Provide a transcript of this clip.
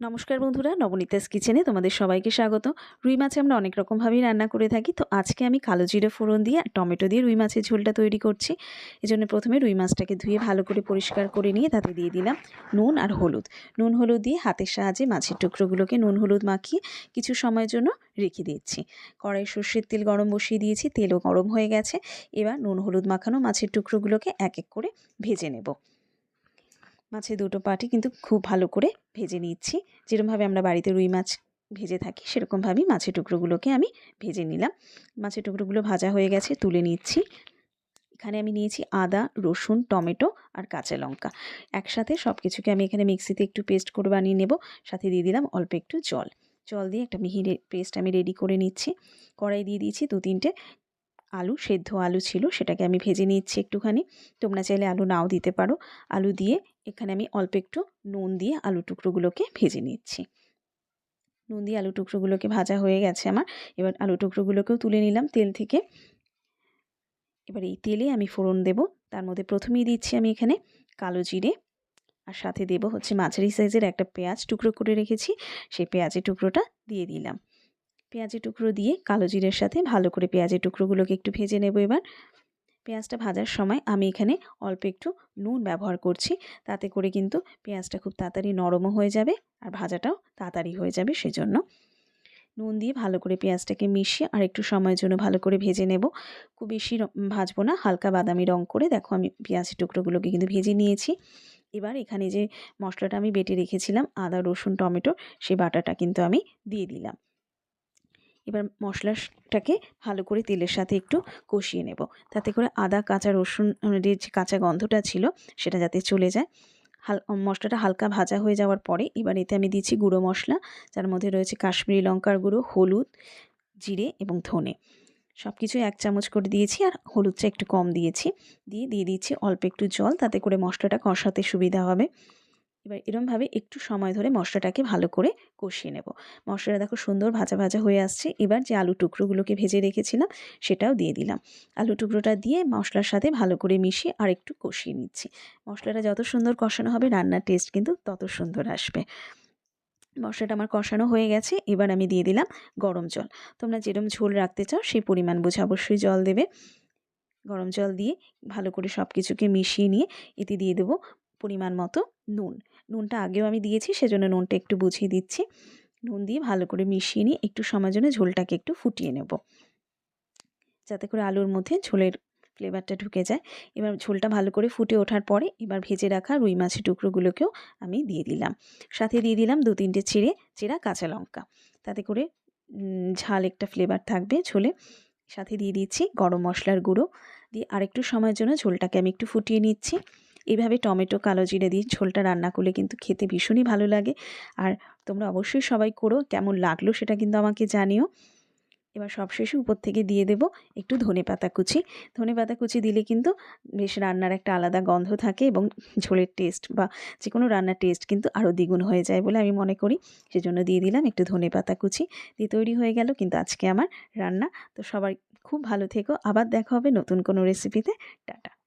নমস্কার বন্ধুরা, নবনীতাস কিচেনে তোমাদের সবাইকে স্বাগত। রুই মাছ আমরা অনেক রকমভাবেই রান্না করে থাকি। তো আজকে আমি কালো জিরে ফোড়ন দিয়ে টমেটো দিয়ে রুই মাছের ঝোলটা তৈরি করছি। এজন্য প্রথমে রুই মাছটাকে ধুয়ে ভালো করে পরিষ্কার করে নিয়ে তাতে দিয়ে দিলাম নুন আর হলুদ। নুন হলুদ দিয়ে হাতের সাহায্যে মাছের টুকরোগুলোকে নুন হলুদ মাখিয়ে কিছু সময়ের জন্য রেখে দিচ্ছি। কড়াই সর্ষের তেল গরম বসিয়ে দিয়েছি, তেলও গরম হয়ে গেছে। এবার নুন হলুদ মাখানো মাছের টুকরোগুলোকে এক এক করে ভেজে নেব। মাছের দুটো পাটি কিন্তু খুব ভালো করে ভেজে নিচ্ছি। যেরকমভাবে আমরা বাড়িতে রুই মাছ ভেজে থাকি, সেরকমভাবেই মাছের টুকরোগুলোকে আমি ভেজে নিলাম। মাছের টুকরোগুলো ভাজা হয়ে গেছে, তুলে নিচ্ছি। এখানে আমি নিয়েছি আদা, রসুন, টমেটো আর কাঁচা লঙ্কা। একসাথে সব কিছুকে আমি এখানে মিক্সিতে একটু পেস্ট করে বানিয়ে নেব, সাথে দিয়ে দিলাম অল্প একটু জল। জল দিয়ে একটা মিহি পেস্ট আমি রেডি করে নিচ্ছি। কড়াই দিয়ে দিয়েছি দু তিনটে আলু, সেদ্ধ আলু ছিল, সেটাকে আমি ভেজে নিচ্ছি একটুখানি। তোমরা চাইলে আলু নাও দিতে পারো। আলু দিয়ে এখানে আমি অল্প একটু নুন দিয়ে আলু টুকরোগুলোকে ভেজে নিচ্ছি। নুন দিয়ে আলু টুকরোগুলোকে ভাজা হয়ে গেছে আমার। এবার আলু টুকরোগুলোকেও তুলে নিলাম তেল থেকে। এবার এই তেলে আমি ফোড়ন দেব। তার মধ্যে প্রথমেই দিচ্ছি আমি এখানে কালো জিরে আর সাথে দেব হচ্ছে মাঝারি সাইজের একটা পেঁয়াজ টুকরো করে রেখেছি। সেই পেঁয়াজের টুকরোটা দিয়ে দিলাম। পেঁয়াজের টুকরো দিয়ে কালো জিরের সাথে ভালো করে পেঁয়াজের টুকরোগুলোকে একটু ভেজে নেব এবার। পেঁয়াজটা ভাজার সময় আমি এখানে অল্প একটু নুন ব্যবহার করছি, তাতে করে কিন্তু পেঁয়াজটা খুব তাড়াতাড়ি নরমও হয়ে যাবে আর ভাজাটাও তাড়াতাড়ি হয়ে যাবে সেজন্য। নুন দিয়ে ভালো করে পেঁয়াজটাকে মিশিয়ে আর একটু সময়ের জন্য ভালো করে ভেজে নেব। খুব বেশি ভাজবো না, হালকা বাদামি রং করে দেখো আমি পেঁয়াজের টুকরোগুলোকে কিন্তু ভেজে নিয়েছি। এবার এখানে যে মশলাটা আমি বেটে রেখেছিলাম আদা, রসুন, টমেটো সেই বাটাটা কিন্তু আমি দিয়ে দিলাম। এবার মশলাটাকে ভালো করে তেলের সাথে একটু কষিয়ে নেব। তাতে করে আদা, কাঁচা রসুনের যে কাঁচা গন্ধটা ছিল সেটা যাতে চলে যায়। হাল মশলাটা হালকা ভাজা হয়ে যাওয়ার পরে এবার এতে আমি দিচ্ছি গুঁড়ো মশলা। যার মধ্যে রয়েছে কাশ্মীরি লঙ্কার গুঁড়ো, হলুদ, জিরে এবং ধনে। সব কিছু এক চামচ করে দিয়েছি আর হলুদটা একটু কম দিয়েছি। দিয়ে দিয়ে দিচ্ছি অল্প একটু জল। তাতে করে মশলাটা কষাতে সুবিধা হবে। এবার এরমভাবে একটু সময় ধরে মশলাটাকে ভালো করে কষিয়ে নেব। মশলাটা দেখো সুন্দর ভাজা ভাজা হয়ে আসছে। এবার যে আলু টুকরোগুলোকে ভেজে রেখেছিলাম, সেটাও দিয়ে দিলাম। আলু টুকরোটা দিয়ে মশলার সাথে ভালো করে মিশিয়ে আর একটু কষিয়ে নিচ্ছি। মশলাটা যত সুন্দর কষানো হবে, রান্নার টেস্ট কিন্তু তত সুন্দর আসবে। মশলাটা আমার কষানো হয়ে গেছে। এবার আমি দিয়ে দিলাম গরম জল। তোমরা যেরকম ঝোল রাখতে চাও, সেই পরিমাণ বুঝে অবশ্যই জল দেবে। গরম জল দিয়ে ভালো করে সব কিছুকে মিশিয়ে নিয়ে এতে দিয়ে দেবো পরিমাণ মতো নুন। নুনটা আগেও আমি দিয়েছি, সেজন্য নুনটা একটু বুঝিয়ে দিচ্ছি। নুন দিয়ে ভালো করে মিশিয়ে নিয়ে একটু সময়ের জন্য ঝোলটাকে একটু ফুটিয়ে নেব। যাতে করে আলুর মধ্যে ঝোলের ফ্লেভারটা ঢুকে যায়। এবার ঝোলটা ভালো করে ফুটে ওঠার পরে এবার ভেজে রাখা রুই মাছের টুকরোগুলোকেও আমি দিয়ে দিলাম। সাথে দিয়ে দিলাম দু তিনটে চিড়ে, চেরা কাঁচা লঙ্কা। তাতে করে ঝাল একটা ফ্লেভার থাকবে ঝোলে। সাথে দিয়ে দিচ্ছি গরম মশলার গুঁড়ো। দিয়ে আরেকটু সময়ের জন্য ঝোলটাকে আমি একটু ফুটিয়ে নিচ্ছি। এইভাবে টমেটো, কালো জিরে দিয়ে ঝোলটা রান্না করলে কিন্তু খেতে ভীষণই ভালো লাগে। আর তোমরা অবশ্যই সবাই করো, কেমন লাগল সেটা কিন্তু আমাকে জানিও। এবার সবশেষে উপর থেকে দিয়ে দেব একটু ধনে পাতা কুচি। ধনে পাতা কুচি দিলে কিন্তু বেশ রান্নার একটা আলাদা গন্ধ থাকে এবং ঝোলের টেস্ট বা যে কোনো রান্নার টেস্ট কিন্তু আরও দ্বিগুণ হয়ে যায় বলে আমি মনে করি। সেজন্য দিয়ে দিলাম একটু ধনে পাতা কুচি। দিয়ে তৈরি হয়ে গেল কিন্তু আজকে আমার রান্না। তো সবাই খুব ভালো থেকো। আবার দেখা হবে নতুন কোনো রেসিপিতে টাটা।